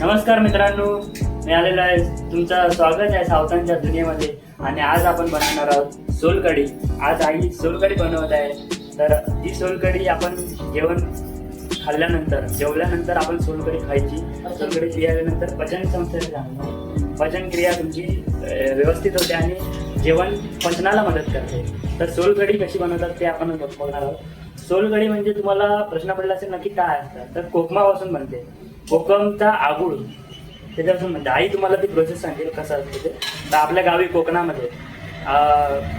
नमस्कार मित्रांनो मी आलेलो आहे. तुमचं स्वागत आहे सावतांच्या दुनियेमध्ये. आणि आज आपण बनवणार आहोत सोलकढी. आज आई सोलकढी बनवत आहे. तर ही सोलकढी आपण जेवण खाल्ल्यानंतर जेवल्यानंतर आपण सोलकढी खायची. सोलकढी पिल्यानंतर पचन संस्थेला जाणं तुमची व्यवस्थित होते आणि जेवण पचनाला मदत करते. तर सोलकढी कशी बनवतात ते आपण बघणार आहोत. सोलकढी म्हणजे तुम्हाला प्रश्न पडला असेल नक्की काय असतं? तर कोकमापासून बनते. कोकमचा आगुळ. त्याच्यापासून म्हणजे आई तुम्हाला ती प्रोसेस सांगेल कसं असतं ते. तर आपल्या गावी कोकणामध्ये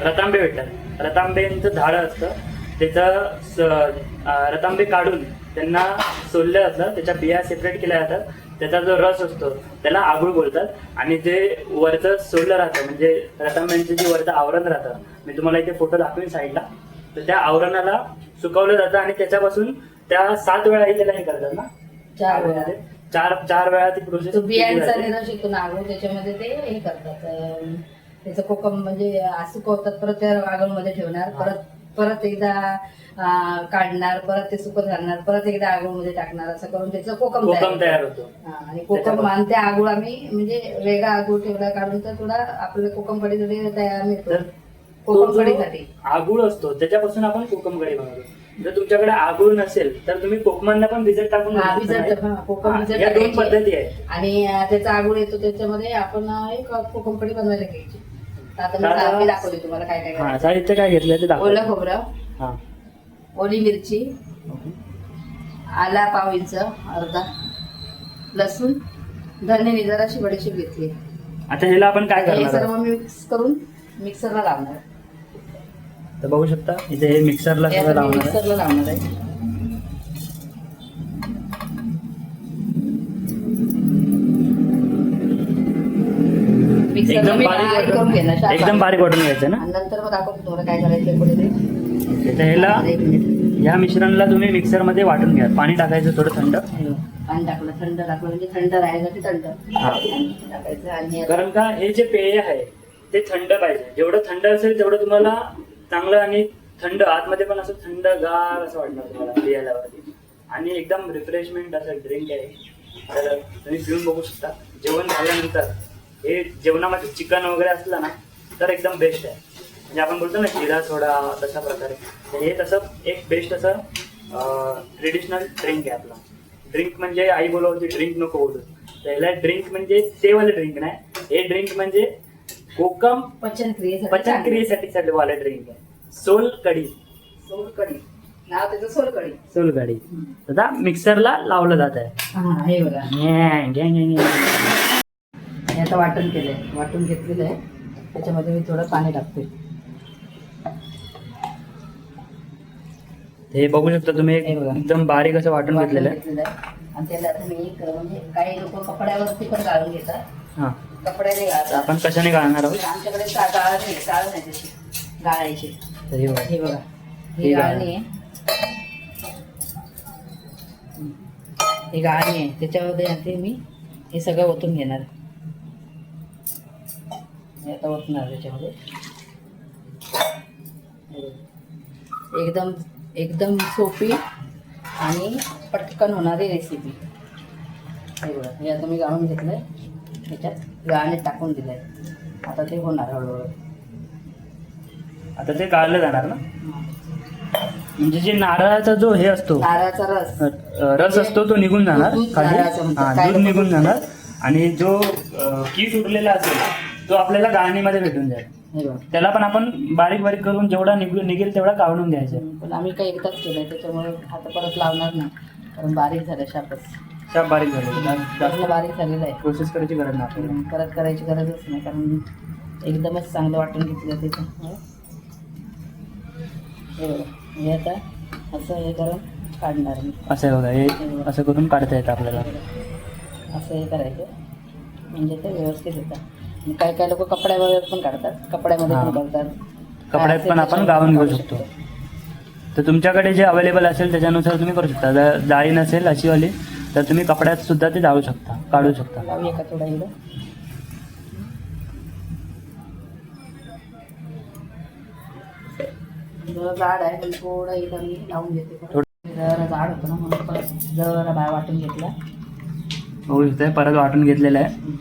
रतांबे भेटतात. रतांबेंचं झाड असतं. त्याचं स- रतांबे काढून त्यांना सोललं जातं. त्याच्या बिया सेपरेट केल्या जातात. त्याचा जो रस असतो त्याला आगुळ बोलतात. आणि जे वरचं सोडलं राहतं म्हणजे रतांब्यांचं जे वरचं आवरण राहतं. मी तुम्हाला इथे फोटो दाखवेन साईडला तर त्या आवरणाला सुकवलं जातं आणि त्याच्यापासून त्या सात वेळाही त्याला हे करतात ना. चार वेळा. चार चार वेळा ती प्रोसेस तो बियांचा नागू त्याच्यामध्ये ते हे करतात अं, त्याचं कोकम म्हणजे आ, सुकवतात परत त्या आगळमध्ये ठेवणार परत परत एकदा अं, काढणार परत ते सुकत घालणार परत एकदा आगळमध्ये टाकणार असं करून त्याचं कोकम कोकम तयार तयार होतं. हा, आणि कोकम आणि ते आगुळ आम्ही म्हणजे वेगळा आगुळ ठेवला काढून तर थोडा आपल्याला कोकम कढी थोडी तयार मिळतो. तर कोकम जो कढीसाठी. आगुळ असतो त्याच्यापासून आपण कोकम कढी बनवतो. जर तुमच्याकडे आगुळ नसेल तर तुम्ही कोकमांना पण भिजत टाकून हा, बनवू शकता. भिजत, हा, कोकम हा, भिजत या दोन टाकायची. पद्धती आहेत. आणि अं, त्याचा आगुळ येतो त्याच्यामध्ये आपण अं, एक कोकम कढी बनवायला घ्यायची. तर आता मी दादा- दाखवते तुम्हाला काय काय हा करायचं. साहित्य काय घेतलं ते दाखव. ओलं खोबरं हा. ओली मिरची आला पाव इंच अर्धा लसूण धने जराशी बडीशेप घेतली. आता ह्याला आपण काय हे करणार सर्व आहोत? मिक्स करून मिक्सरला लावणार. तर बघू शकता इथे हे मिक्सरला हे सगळं लावणार आहे. मिक्सरला लावणार आहे. मिक्सरला एकदम बारीक बारीक करून घेणार. वाटून शार्प एकदम बारीक वाटून घ्यायचं ना? नंतर मग दाखवतो तुम्हाला काय करायचं पुढे ते. ओके, तर ह्याला मिश्रणला तुम्ही मिक्सरमध्ये वाटून घ्या. पाणी टाकायचं थोडं थंड. पाणी टाकलं थंड टाकलं म्हणजे थंड राहायसाठी थंड. हा. टाकायचं आणि कारण का हे जे पेय आहे ते थंड पाहिजे. जेवढं थंड असेल तेवढं तुम्हाला चांगलं आणि थंड आतमध्ये पण असं थंड गार असं वाटणार तुम्हाला आल्यावरती. आणि एकदम रिफ्रेशमेंट असं ड्रिंक आहे. तर तुम्ही पिऊन बघू शकता. जेवण झाल्यानंतर हे जेवणामध्ये चिकन वगैरे असलं ना तर एकदम बेस्ट आहे. म्हणजे आपण बोलतो ना जिरा सोडा तशा प्रकारे. तर हे तसं एक बेस्ट असं ट्रेडिशनल ड्रिंक आहे आपला. ड्रिंक म्हणजे आई बोलत ड्रिंक नको बोलू. तर ह्याला ड्रिंक म्हणजे ते वाले ड्रिंक नाही. हे ड्रिंक म्हणजे कोकम पचन क्रियेसाठी पचन क्रियेसाठी साठी वाले ड्रिंक आहे. सोल कढी सोलकढी. नाव त्याचं सोलकढी. सोल कढी आता मिक्सरला लावलं जात आहे. हा हे बघा. घ्या, घ्या, घ्या, घ्या. हे आता वाटण केलंय. वाटून घेतलेलं आहे. त्याच्यामध्ये मी थोडं पाणी टाकते हे बघू शकता तुम्ही हे बघा. एकदम बारीक असं वाटून वाटून घेतलेलं आहे. घेतलेलं आहे. आणि त्याला आता मी एक म्हणजे काही लोक कपड्यावरती पण गाळून घेतात. हा. कपड्याने तर गाळतात आपण कशाने गाळणार आहोत? आमच्याकडे गाळ नाही गाळ नाही त्याची गाळायची. तर हे बघा. हे बघा. ही ही गाळ. गाळणी आहे ही गाळणी आहे त्याच्यामध्ये आता मी. हे सगळं ओतून घेणार. हे आता ओतणार त्याच्यामध्ये. हे बघा. एकदम एकदम सोपी आणि पटकन होणारी रेसिपी हे बघा. हे आता मी गाळून घेतलंय. त्याच्यात गाळणे टाकून दिलंय आता ते होणार हळूहळू. आता ते गाळलं जाणार ना? म्हणजे जे नारळाचा जो हे असतो नारळाचा रस. रस असतो तो निघून जाणार दूध निघून जाणार. आणि जो कीस उरलेला असेल तो आपल्याला गाळणीमध्ये भेटून जाईल. त्याला पण आपण बारीक बारीक करून जेवढा निघून निघेल तेवढा काढून घ्यायचं. पण आम्ही काही एकदाच केलंय त्याच्यामुळे आता परत लावणार नाही. कारण बारीक झालं शापच शाप बारीक झाले जास्त जास्त बारीक झालेलं आहे. प्रोसेस करायची गरज नाही आपल्याला. परत करायची गरजच नाही कारण एकदमच चांगलं वाटून घेतलं त्याच्यामुळे हे? बघा हे आता असं हे करून काढणार मी. असं आहे बघा हे असं करून काढता येतं आपल्याला. असं हे करायचं. म्हणजे ते व्यवस्थित येतं काही काही लोक कपड्यावर पण काढतात. कपड्यामध्ये पण हा. करतात. कपड्यात पण आपण गाळून घेऊ शकतो. तर तुमच्याकडे जे अवेलेबल असेल त्याच्यानुसार तुम्ही करू शकता. जर जाळी नसेल अशी वाली तर तुम्ही कपड्यात सुद्धा ते जाळू शकता काढू शकता. लावूया का थोडा जाड आहे पण थोडं इथं मी लावून घेते. जरा जाड होतं ना म्हणून परत जरा बाय वाटून घेतला. बघू परत वाटून घेतलेलं आहे.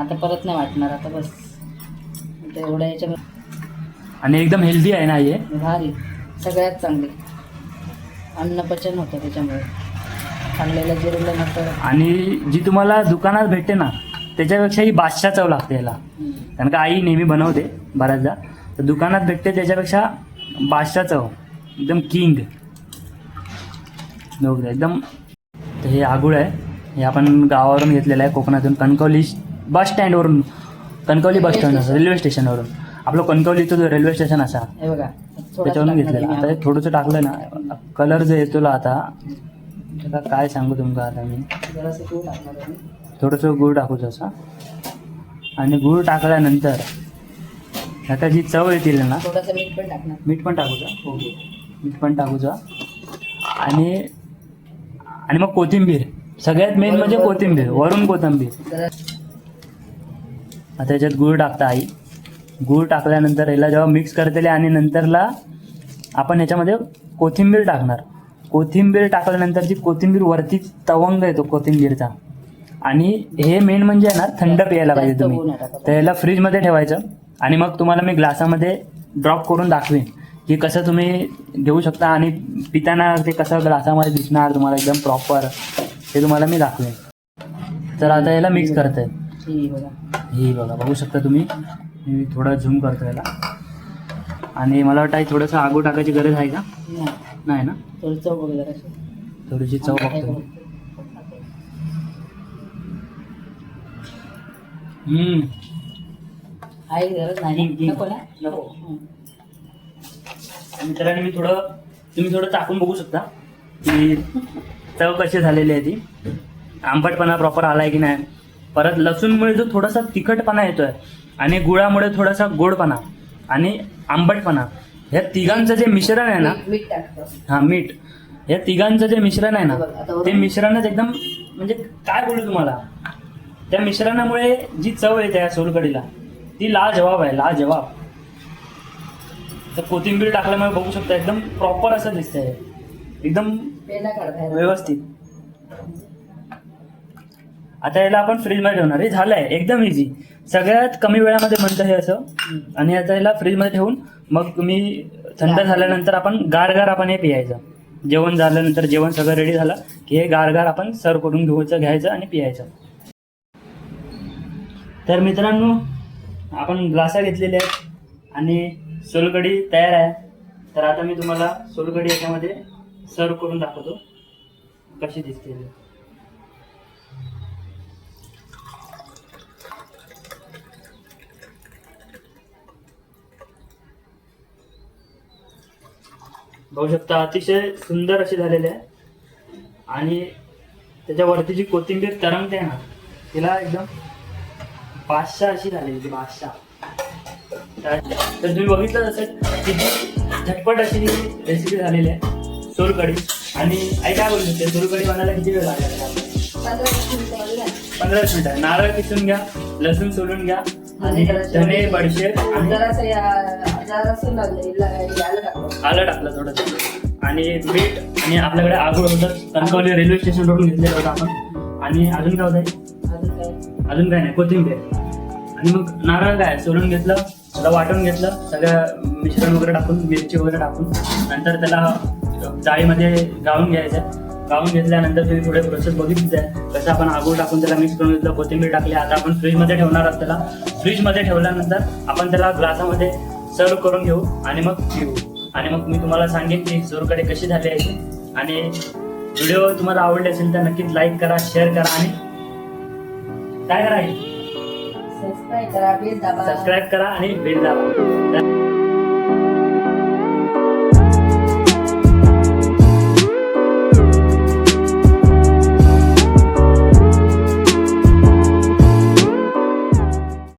आता परत नाही वाटणार आता बस. आता एवढ्या याच्यामध्ये आणि एकदम हेल्दी आहे ना हे? भारी. सगळ्यात चांगली. अन्न पचन होतं त्याच्यामुळे. आणि जी तुम्हाला दुकानात भेटते ना त्याच्यापेक्षा ही बादशा चव लागते याला. कारण का आई नेहमी बनवते बऱ्याचदा. तर दुकानात भेटते त्याच्यापेक्षा बादशा चव. एकदम किंग. एकदम. तर हे आगुळ आहे. हे आपण गावावरून घेतलेलं आहे कोकणातून कणकवली बस स्टँडवरून कणकवली बस स्टँड असं रेल्वे स्टेशनवरून आपलं कणकवलीचं जो रेल्वे स्टेशन असा. हे बघा त्याच्यावरून घेतलेलं. आता. हे थोडंसं टाकलं ना कलर जो येतो आता त्याला काय सांगू तुमका आता मी? जरासं गूळ टाकणार. थोडंसं गूळ टाकू तसा आणि गूळ टाकल्यानंतर आता जी चव येतील ना थोडंसं मीठ पण टाकणार. मीठ पण टाकूचा मीठ पण टाकूचा आणि आणि मग कोथिंबीर. सगळ्यात मेन म्हणजे कोथिंबीर. वरून कोथिंबीर. आता याच्यात गूळ टाकता आई. गूळ टाकल्यानंतर याला जेव्हा मिक्स करतेले आणि नंतरला आपण याच्यामध्ये कोथिंबीर टाकणार. कोथिंबीर टाकल्यानंतर जी कोथिंबीर वरती तवंग येतो कोथिंबीरचा आणि हे मेन म्हणजे ना थंड प्यायला पाहिजे तुम्ही. तर याला फ्रीजमध्ये ठेवायचं आणि मग तुम्हाला मी ग्लासामध्ये ड्रॉप करून दाखवेन की कसं तुम्ही घेऊ शकता आणि पिताना ते कसं ग्लासामध्ये दिसणार तुम्हाला एकदम प्रॉपर ते तुम्हाला मी दाखवेन. तर आता याला मिक्स करत. आहे ही बघा. ही बघा शकता तुम्ही. मी थोडं झूम करतो याला. आणि मला वाटतं थोडंसं आगो टाकायची गरज आहे का? नाही ना? थोडी चव बघ जराशी. थोडीशी चव बघतो. हम्म. आहे गरज नाही. नको ना? नको. मित्रांनी मी थोडं तुम्ही थोडं टाकून बघू शकता की चव कशी झालेली आहे ती. आंबटपणा प्रॉपर आलाय की नाही? परत लसूणमुळे जो थोडासा तिखटपणा येतोय आणि गुळामुळे थोडासा गोडपणा आणि आंबटपणा. ह्या तिघांचं जे मिश्रण आहे ना मीठ- मीठ टाकतो. हा मीठ. या तिघांचं जे मिश्रण आहे ना ते मिश्रणच एकदम म्हणजे काय बोलू तुम्हाला? त्या मिश्रणामुळे जी चव येते या सोलकडीला ती लाजवाब आहे लाजवाब. तर कोथिंबीर टाकल्यामुळे बघू शकता एकदम प्रॉपर असं दिसतंय. एकदम. व्यवस्थित. आता याला आपण फ्रीजमध्ये ठेवणार. हे झालंय. एकदम इझी सगळ्यात कमी वेळामध्ये म्हणतं हे असं. आणि आता याला फ्रीजमध्ये ठेवून मग तुम्ही थंड झाल्यानंतर आपण गार गार आपण हे पियायचं. जेवण झाल्यानंतर जेवण सगळं रेडी झालं की हे गार गार आपण सर्व करून घ्यायचं घ्यायचं आणि पियायचं. तर मित्रांनो आपण ग्लासा घेतलेले आहेत आणि सोलकढी तयार आहे. तर आता मी तुम्हाला सोलकढी याच्यामध्ये सर्व करून दाखवतो. कशी दिसते बघू शकता अतिशय सुंदर अशी झालेली आहे. आणि त्याच्यावरती जी कोथिंबीर तरंगते ना तिला एकदम बादशाह अशी झालेली ती बादशाह. तर तुम्ही बघितलं असेल किती झटपट अशी रेसिपी झालेली आहे सोलकढी. आणि आई काय बोलू शकते सोलकढी बनायला किती वेळ लागला. पंधराच मिनिटं. नारळ किसून घ्या लसूण सोलून घ्या आणि धने जरासं या- जरासं याला. आलं टाकलं. थोडंसं आणि मीठ आणि आपल्याकडे आगोळ होतं. कणकवली रेल्वे स्टेशनवरून घेतलेलं होतं आपण. आणि अजून काय होतं? अजून काय? अजून काय नाही कोथिंबीर. आणि मग नारळ काय सोलून घेतलं त्याला वाटून घेतलं सगळं मिश्रण वगैरे टाकून मिरची वगैरे टाकून. नंतर त्याला जाळीमध्ये गाळून घ्यायचं. गाळून घेतल्यानंतर तुम्ही थोडे प्रोसेस बघितलीच आहे. कसं आपण आगोळ टाकून त्याला मिक्स करून घेतलं कोथिंबीर टाकली आता आपण फ्रीजमध्ये ठेवणार आहोत त्याला. फ्रीजमध्ये ठेवल्यानंतर आपण त्याला ग्लासामध्ये सर्व करून घेऊ आणि मग पिऊ. आणि मग मी तुम्हाला सांगेन की सोरकडे कशी झाली आहे. आणि व्हिडिओ तुम्हाला आवडले असेल तर नक्कीच लाईक करा शेअर करा आणि काय करा सबस्क्राईब करा बेल दाबा. सबस्क्राईब करा आणि बेल दाबा.